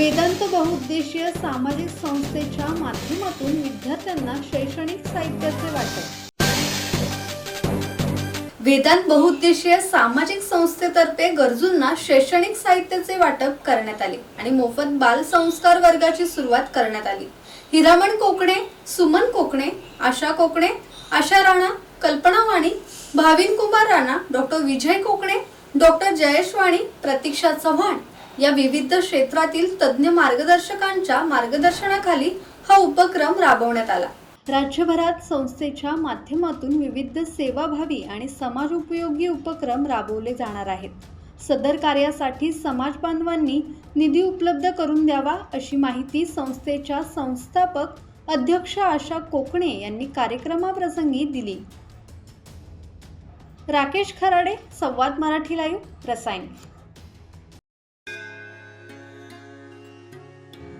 वेदांत बहुउद्देशीय सामाजिक संस्थेच्या माध्यमातून विद्यार्थ्यांना शैक्षणिक साहित्याचे वाटप. वेदांत बहुउद्देशीय सामाजिक संस्थेतर्फे गरजूंना शैक्षणिक साहित्याचे वाटप करण्यात आले आणि मोफत बाल संस्कार वर्गाची सुरुवात करण्यात आली. हिरामण कोकणे सुमन कोकणे आशा कोकणे आशा राणा कल्पना वाणी भाविन कुमार राणा डॉक्टर विजय कोकणे डॉक्टर जयेश वाणी प्रतीक्षा चव्हाण या विविध क्षेत्रातील तज्ज्ञ मार्गदर्शकांच्या मार्गदर्शनाखाली हा उपक्रम राबवण्यात आला. राज्यभरात संस्थेच्या माध्यमातून विविध सेवाभावी आणि समाज उपयोगी उपक्रम राबवले जाणार आहेत. सदर कार्यासाठी समाज बांधवांनी निधी उपलब्ध करून द्यावा अशी माहिती संस्थेच्या संस्थापक अध्यक्ष आशा कोकणे यांनी कार्यक्रमाप्रसंगी दिली. राकेश खराडे संवाद मराठी लाईव्ह रसायन.